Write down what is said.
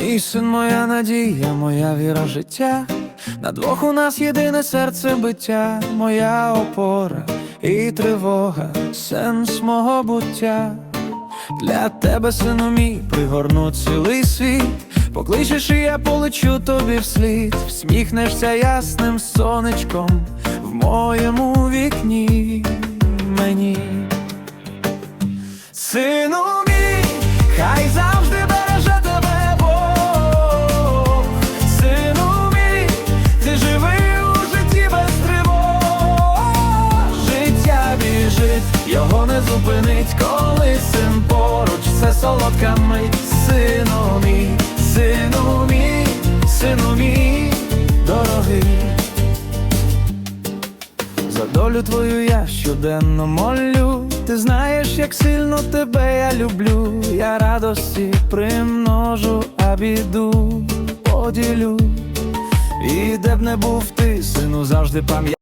Мій син, моя надія, моя віра життя. На двох у нас єдине серце биття, моя опора і тривога, сенс мого буття. Для тебе, сину мій, пригорну цілий світ. Покличеш, і я полечу тобі вслід, всміхнешся ясним сонечком в моєму вікні мені. Сину мій, хай завжди зупинить, коли син поруч, це солодка мить. Сину мій, сину мій, сину мій, дорогий. За долю твою я щоденно молю. Ти знаєш, як сильно тебе я люблю. Я радості примножу, а біду поділю. І де б не був ти, сину, завжди пам'ятай.